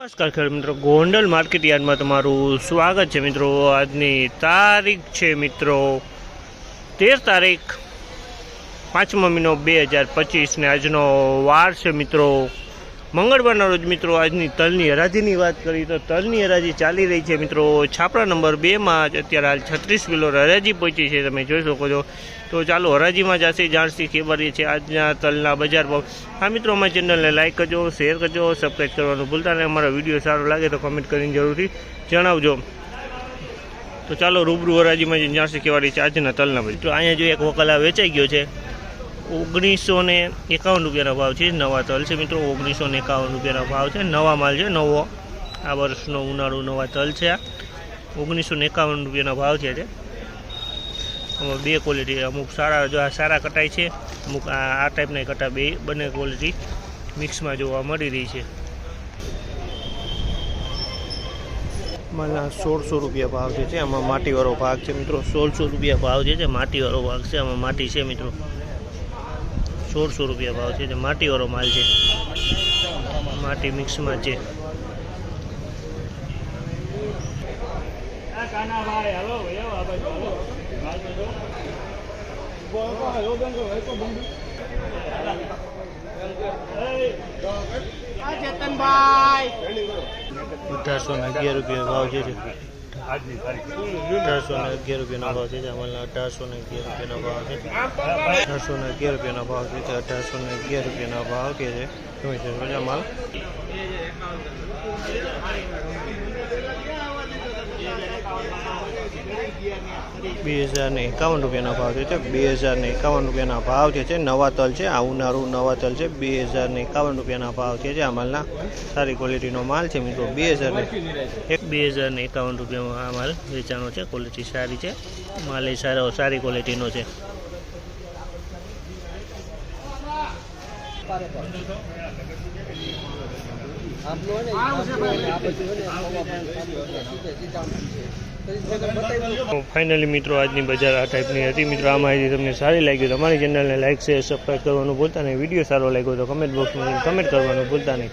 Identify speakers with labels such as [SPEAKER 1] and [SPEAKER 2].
[SPEAKER 1] નમસ્કાર ખેડૂત મિત્રો. ગોંડલ માર્કેટ યાર્ડમાં તમારું સ્વાગત છે મિત્રો. આજની તારીખ છે મિત્રો તેર તારીખ પાંચમો મહિનો બે હજાર પચીસ ને આજનો વાર છે મિત્રો. મંગળવારના રોજ મિત્રો આજની તલની હરાજીની વાત કરી તો તલની હરાજી ચાલી રહી છે મિત્રો. છાપરા નંબર બેમાં અત્યારે હાલ છત્રીસ કિલો હરાજી પહોંચી છે, તમે જોઈ શકો છો. તો ચાલો હરાજીમાં જશે, જાણશી ખબર છે આજના તલના બજાર ભાવ. હા મિત્રો, અમારી ચેનલને લાઇક કરજો, શેર કરજો સબસ્ક્રાઈબ કરવાનું ભૂલતા નહીં. અમારો વીડિયો સારો લાગે તો કમેન્ટ કરીને જરૂરથી જણાવજો. તો ચાલો રૂબરૂ હરાજીમાં જઈને જાણસી કેવાડી છે આજના તલના બજાર. તો અહીંયા જો એક વકલા વેચાઈ ગયો છે. ઓગણીસો ને એકાવન રૂપિયાનો ભાવ છે. નવા તલ છે મિત્રો ઓગણીસો ને એકાવન રૂપિયાનો ભાવ છે. નવા માલ છે, નવો. આ વર્ષનો ઉનાળુ નવા તલ છે. આ ઓગણીસો ને એકાવન રૂપિયાનો ભાવ છે તે. આમાં બે ક્વોલિટી અમુક સારા, જો આ સારા કટાય છે, અમુક આ આ ટાઈપના કટા બે, બંને ક્વોલિટી મિક્સમાં જોવા મળી રહી છે. માલના સોળસો રૂપિયા ભાવ છે, આમાં માટીવાળો ભાગ છે મિત્રો. સોળસો રૂપિયા ભાવ છે, માટીવાળો ભાગ છે, આમાં માટી છે મિત્રો. સોળસો રૂપિયા ભાવ છે માટીવાળો માલ છે. માટી મિક્સમાં છે. અઢારસો ને અગિયાર રૂપિયા ભાવ છે અઢારસો ને અગિયાર રૂપિયાનો ભાવ છે અમલના અઢારસો ને અગિયાર રૂપિયાનો ભાવ છે. અઢારસો ને અગિયાર રૂપિયાનો ભાવ છે અઢારસો ને અગિયાર રૂપિયાનો ભાવ કે છે. તમે છે મજા માલ? બે હજાર ને એકાવન રૂપિયાનો ભાવ છે બે હજારને એકાવન રૂપિયાના ભાવ છે નવા તલ છે આ ઉનાળુ નવા તલ છે બે હજારને એકાવન રૂપિયાના ભાવ છે આ માલના સારી ક્વોલિટીનો માલ છે મિત્રો બે હજાર ને એક બે હજાર ને એકાવન રૂપિયામાં આ માલ વેચાણો છે ક્વોલિટી સારી છે માલ એ સારો સારી ક્વોલિટીનો છે ફાઇનલી મિત્રો, આજની બજાર આ ટાઈપની હતી. મિત્રો, આ માહિતી તમને સારી લાગી તો અમારી ચેનલને લાઇક શેર સબસ્ક્રાઈબ કરવાનું ભૂલતા નહીં. વીડિયો સારો લાગ્યો તો કમેન્ટ બોક્સમાં કમેન્ટ કરવાનું ભૂલતા નહીં.